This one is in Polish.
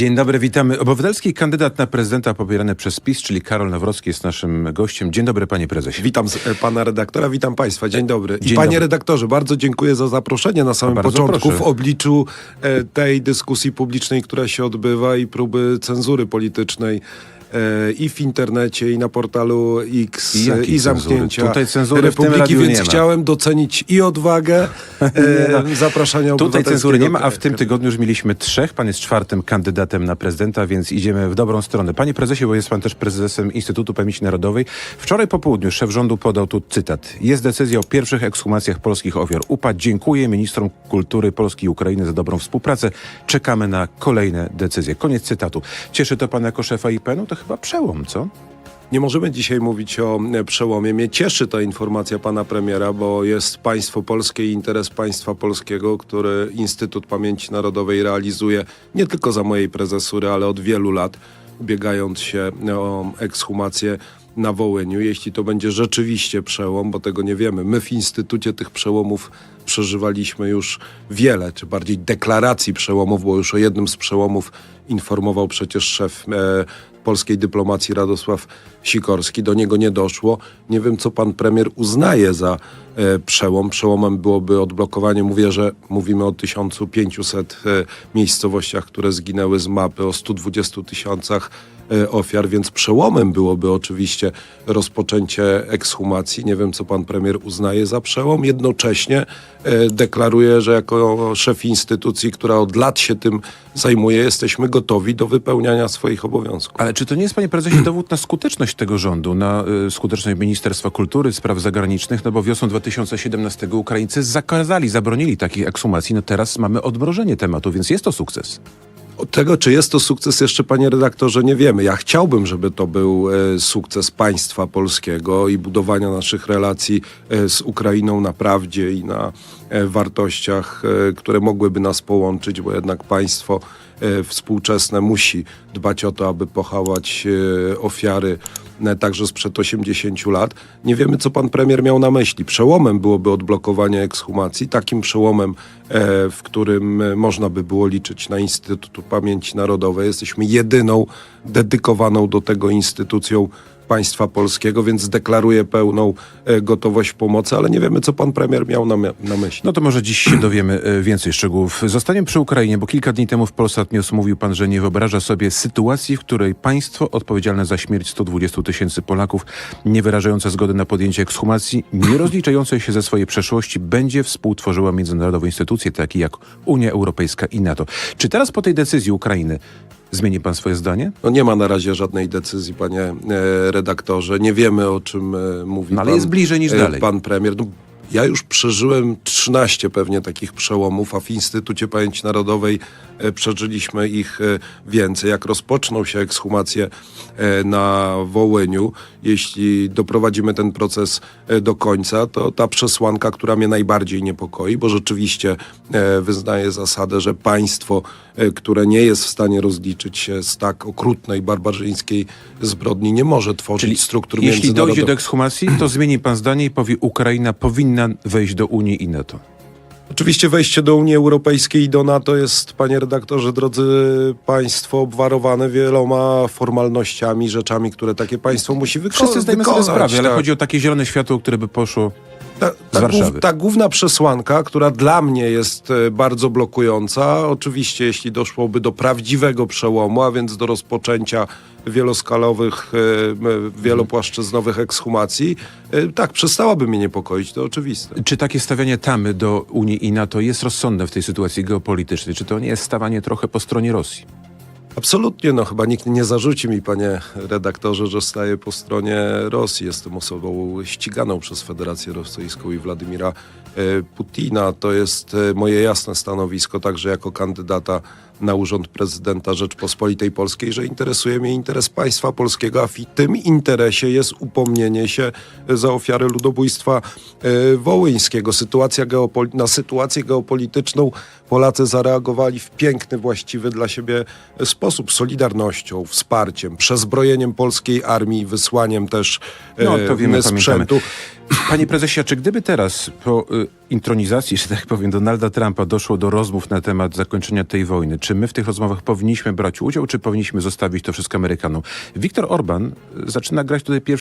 Dzień dobry, witamy. Obywatelski kandydat na prezydenta popierany przez PiS, czyli Karol Nawrocki jest naszym gościem. Dzień dobry, panie prezesie. Witam e, pana redaktora, witam państwa. Dzień dobry. I Dzień panie dobry. redaktorze, bardzo dziękuję za zaproszenie na samym początku proszę. w obliczu e, tej dyskusji publicznej, która się odbywa i próby cenzury politycznej. E, I w internecie, i na portalu X, I i zamknięcia cenzury? Tutaj cenzury Republiki, więc chciałem docenić i odwagę e, zapraszania Tutaj cenzury nie ma, a w tym tygodniu już mieliśmy trzech. Pan jest czwartym kandydatem na prezydenta, więc idziemy w dobrą stronę. Panie prezesie, bo jest pan też prezesem Instytutu Pamięci Narodowej. Wczoraj po południu szef rządu podał tu cytat. Jest decyzja o pierwszych ekshumacjach polskich ofiar UPA. Dziękuję ministrom kultury Polski i Ukrainy za dobrą współpracę. Czekamy na kolejne decyzje. Koniec cytatu. Cieszy to pana jako szefa IPN-u? To chyba przełom, co? Nie możemy dzisiaj mówić o e, przełomie. Mnie cieszy ta informacja pana premiera, bo jest państwo polskie i interes państwa polskiego, który Instytut Pamięci Narodowej realizuje nie tylko za mojej prezesury, ale od wielu lat, ubiegając się o ekshumację na Wołyniu. Jeśli to będzie rzeczywiście przełom, bo tego nie wiemy. My w Instytucie tych przełomów przeżywaliśmy już wiele, czy bardziej deklaracji przełomów, bo już o jednym z przełomów informował przecież szef e, polskiej dyplomacji Radosław Sikorski. Do niego nie doszło. Nie wiem, co pan premier uznaje za e, przełom. Przełomem byłoby odblokowanie. Mówię, że mówimy o 1500 e, miejscowościach, które zginęły z mapy, o 120 tysiącach e, ofiar, więc przełomem byłoby oczywiście rozpoczęcie ekshumacji. Nie wiem, co pan premier uznaje za przełom. Jednocześnie e, deklaruje, że jako szef instytucji, która od lat się tym zajmuje, jesteśmy gotowi do wypełniania swoich obowiązków. Ale czy to nie jest, panie prezesie, dowód na skuteczność tego rządu, na y, skuteczność Ministerstwa Kultury, Spraw Zagranicznych? No bo wiosną 2017 Ukraińcy zakazali, zabronili takich ekshumacji. No teraz mamy odmrożenie tematu, więc jest to sukces. Tego, czy jest to sukces, jeszcze panie redaktorze, nie wiemy. Ja chciałbym, żeby to był e, sukces państwa polskiego i budowania naszych relacji e, z Ukrainą na prawdzie i na e, wartościach, które mogłyby nas połączyć, bo jednak państwo współczesne musi dbać o to, aby pochałać ofiary także sprzed 80 lat. Nie wiemy, co pan premier miał na myśli. Przełomem byłoby odblokowanie ekshumacji, takim przełomem, e, w którym e, można by było liczyć na Instytut Pamięci Narodowej. Jesteśmy jedyną dedykowaną do tego instytucją państwa polskiego, więc deklaruję pełną e, gotowość pomocy, ale nie wiemy, co pan premier miał na, na myśli. No to może dziś się dowiemy e, więcej szczegółów. Zostaniemy przy Ukrainie, bo kilka dni temu w Polsat News mówił pan, że nie wyobraża sobie sytuacji, w której państwo odpowiedzialne za śmierć 120 tysięcy Polaków, nie wyrażające zgody na podjęcie ekshumacji, nie rozliczające się ze swojej przeszłości, będzie współtworzyła międzynarodowe instytucje, takie jak Unia Europejska i NATO. Czy teraz po tej decyzji Ukrainy zmieni pan swoje zdanie? No nie ma na razie żadnej decyzji, panie e, redaktorze. Nie wiemy, o czym e, mówi No, ale pan, jest bliżej niż e, dalej. pan premier. No, ja już przeżyłem 13 pewnie takich przełomów, a w Instytucie Pamięci Narodowej przeżyliśmy ich więcej. Jak rozpoczną się ekshumacje na Wołyniu, jeśli doprowadzimy ten proces do końca, to ta przesłanka, która mnie najbardziej niepokoi, bo rzeczywiście wyznaję zasadę, że państwo, które nie jest w stanie rozliczyć się z tak okrutnej, barbarzyńskiej zbrodni, nie może tworzyć struktur jeśli dojdzie do ekshumacji, to zmieni pan zdanie i powie, Ukraina powinna wejść do Unii i NATO. Oczywiście wejście do Unii Europejskiej i do NATO jest, panie redaktorze, drodzy państwo, obwarowane wieloma formalnościami, rzeczami, które takie państwo musi wyko- Wszyscy zdajemy sobie wykonać. sprawę, ale tak. chodzi o takie zielone światło, które by poszło Ta, ta, Warszawy. ta główna przesłanka, która dla mnie jest e, bardzo blokująca, oczywiście jeśli doszłoby do prawdziwego przełomu, a więc do rozpoczęcia wieloskalowych, e, wielopłaszczyznowych ekshumacji, e, tak, przestałaby mnie niepokoić, to oczywiste. Czy takie stawianie tamy do Unii i NATO jest rozsądne w tej sytuacji geopolitycznej? Czy to nie jest stawanie trochę po stronie Rosji? Absolutnie, no chyba nikt nie zarzuci mi, panie redaktorze, że staję po stronie Rosji. Jestem osobą ściganą przez Federację Rosyjską i Władimira e, Putina. To jest e, moje jasne stanowisko, także jako kandydata na urząd prezydenta Rzeczpospolitej Polskiej, że interesuje mnie interes państwa polskiego, a w tym interesie jest upomnienie się za ofiary ludobójstwa e, wołyńskiego. Sytuacja geopoli- na sytuację geopolityczną Polacy zareagowali w piękny, właściwy dla siebie sposób, solidarnością, wsparciem, przezbrojeniem polskiej armii, wysłaniem też No, e, to wiemy, sprzętu. Panie prezesie, a czy gdyby teraz po y, intronizacji, że tak powiem, Donalda Trumpa doszło do rozmów na temat zakończenia tej wojny, czy my w tych rozmowach powinniśmy brać udział, czy powinniśmy zostawić to wszystko Amerykanom? Viktor Orban zaczyna grać tutaj pierwszy